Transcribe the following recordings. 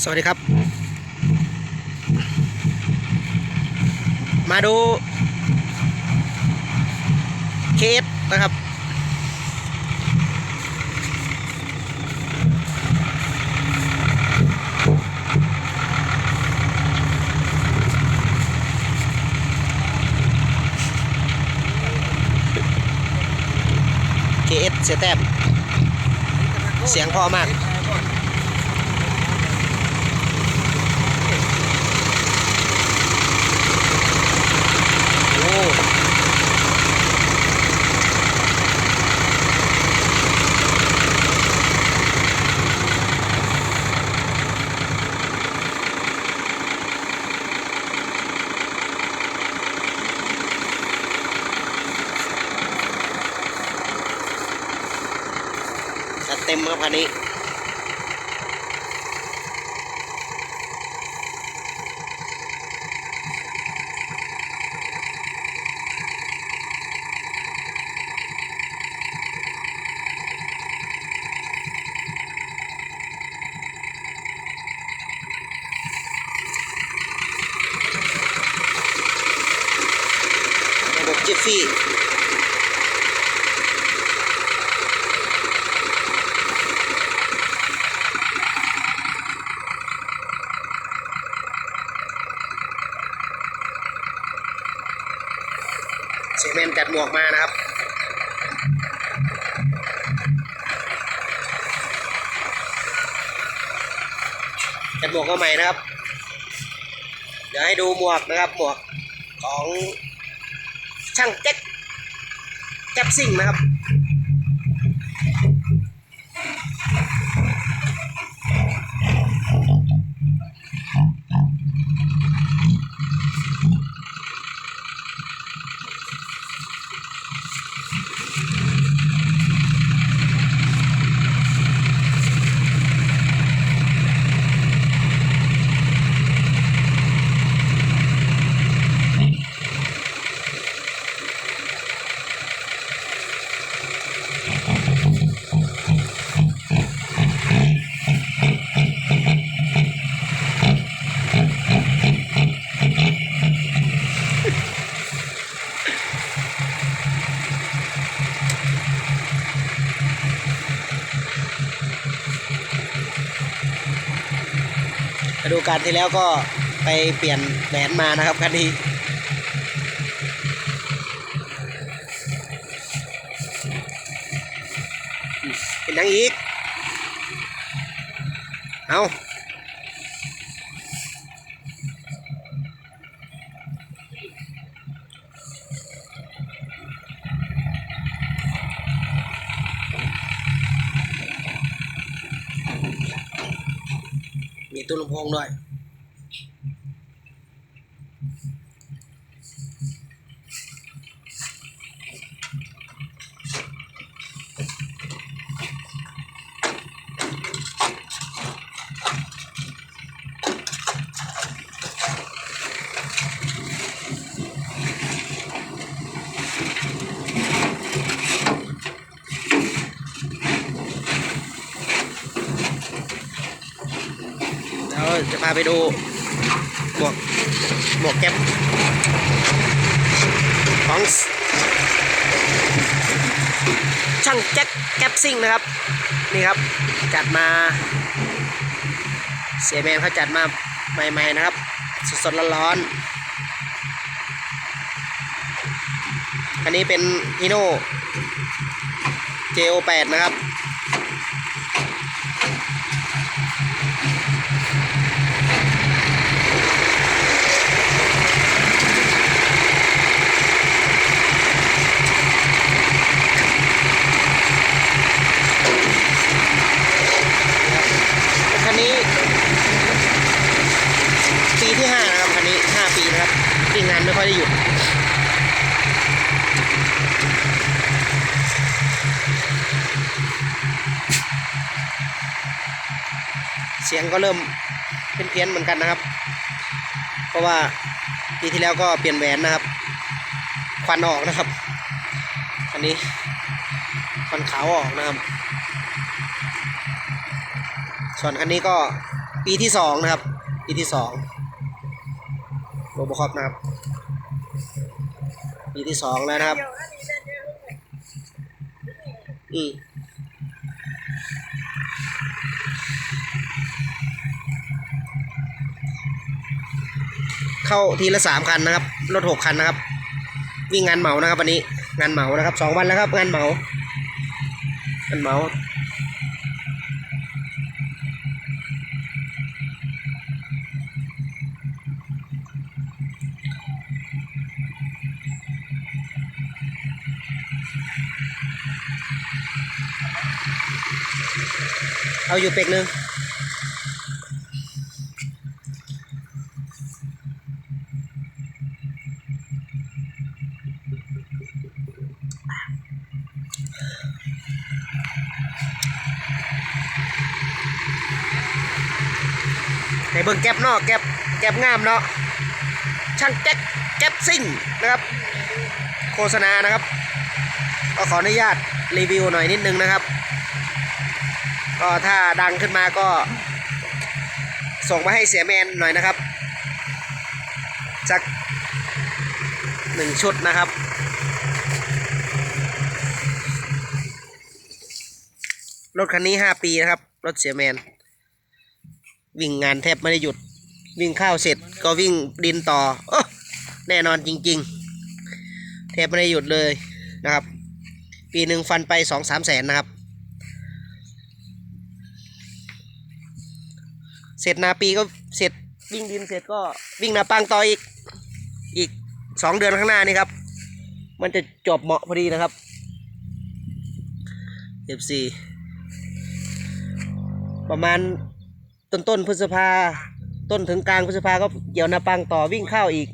สวัสดีครับ มาดูเคสนะครับ KS เสียแต้มเสียงพอมาก โอ้ จัดเมครับคันนี้ระบบเจิฟฟี่ เซเมนกัดหมวกมานะครับ กัดหมวกมาใหม่นะครับ เดี๋ยวให้ดูหมวกนะครับหมวกของช่างแจ็คแจ็บซิ่งนะครับ ฤดูกาลที่แล้วก็ไปเปลี่ยนแหวนมานะครับคันนี้เป็นยังอีก เอา มีตู้ลำโพงด้วย พาไปดูหมวกหมวกแก๊ปของช่างแจ็คแก๊ปซิ่งนะครับ นี่ครับจัดมาเสียแมนเขาจัดมาใหม่ๆนะครับ สดๆร้อนๆอันนี้เป็นฮิโน่ JO8 นะครับ เสียงก็เริ่มเป็นเพี้ยนๆเหมือนกันนะครับ เพราะว่าปีที่แล้วก็เปลี่ยนแหวนนะครับ ควันออกนะครับคันนี้ควันขาวออกนะครับ ส่วนคันนี้ก็ปีที่สองนะครับ ปีที่สองโรบอคอปนะครับ ปีที่สองแล้วนะครับ อืม เข้าทีละสามคันนะครับ รถหกคันนะครับ วิ่งงานเหมานะครับวันนี้ งานเหมานะครับสองวันแล้วครับ งานเหมางานเหมา เอาอยู่เป็กหนึ่งในเบิ่งแก๊บเนาะแก๊บแก๊บงามเนาะช่างแก๊กแก๊บซิ่งนะครับ โฆษณานะครับ ก็ขออนุญาตรีวิวหน่อยนิดนึงนะครับ ก็ถ้าดังขึ้นมาก็ ส่งมาให้เสียแมนหน่อยนะครับสักหนึ่งชุดนะครับ รถคันนี้ห้าปีนะครับ รถเสียแมน วิ่งงานแทบไม่ได้หยุด วิ่งข้าวเสร็จก็วิ่งดินต่อเออแน่นอนจริง ๆ แทบไม่ได้หยุดเลยนะครับ ปีหนึ่งฟันไปสองสามแสนนะครับ เสร็จนาปีก็เสร็จวิ่งดินเสร็จก็วิ่งนาปังต่ออีกอีกสองเดือนข้างหน้านี่ครับ มันจะจบเหมาะพอดีนะครับ F4 ประมาณต้นต้นพฤษภาต้นถึงกลางพฤษภาก็เกี่ยวนาปังต่อวิ่งเข้าอีก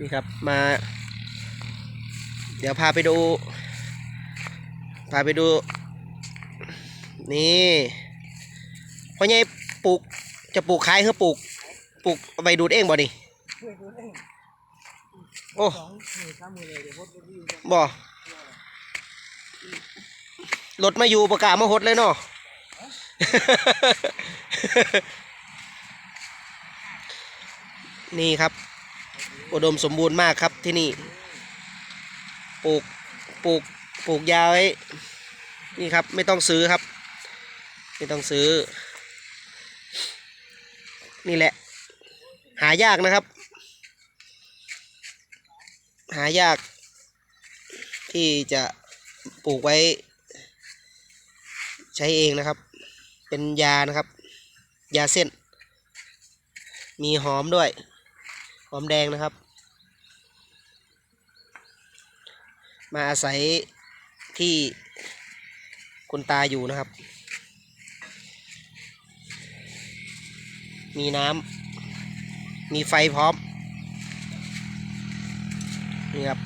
นี่ครับมา เดี๋ยวพาไปดู พาไปดู นี่พ่อใหญ่ปลูกจะปลูกขายหรือปลูกปลูกเอาไปดูดเองบ่นี่โอ้บ่รถมาอยู่ประกาศมาหดเลยเนาะนี่ครับ อุดมสมบูรณ์มากครับที่นี่ ปลูกปลูกปลูกยาไว้นี่ครับไม่ต้องซื้อครับ ไม่ต้องซื้อ นี่แหละ หายากนะครับ หายาก ที่จะปลูกไว้ ใช้เองนะครับ เป็นยานะครับ ยาเส้น มีหอมด้วย หอมแดงนะครับ มาอาศัยที่คุณตาอยู่นะครับ มีน้ำมีไฟพร้อม นี่ครับ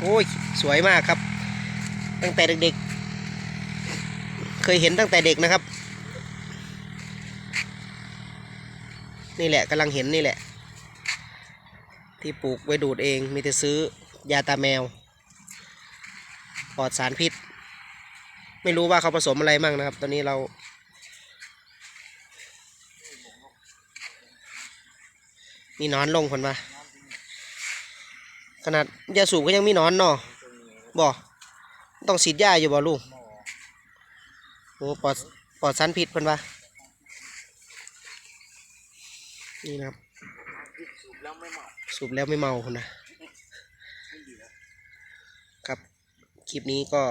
โอ้ย สวยมากครับ ตั้งแต่เด็กๆ เคยเห็นตั้งแต่เด็กนะครับ นี่แหละกำลังเห็นนี่แหละ ที่ปลูกไว้ดูดเอง มีแต่ซื้อ ยาตาแมว ปลอดสารพิษ ไม่รู้ว่าเขาผสมอะไรมั่งนะครับ ตอนนี้เรา มีนอนลงคนปะขนาดยาสูบก็ยังมีนอนเนาะบ่ต้องฉีดยาอยู่บ่ลูกโอ้ปลอดปลอดสารพิษเพิ่นปะนี่นะครับ สูบแล้วไม่เมาคนนะ ครับ คลิปนี้ก็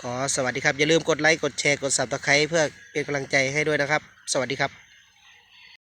ขอสวัสดีครับ อย่าลืมกดไลค์ กดแชร์ กดซับสไครต์เพื่อเป็นกำลังใจให้ด้วยนะครับ สวัสดีครับ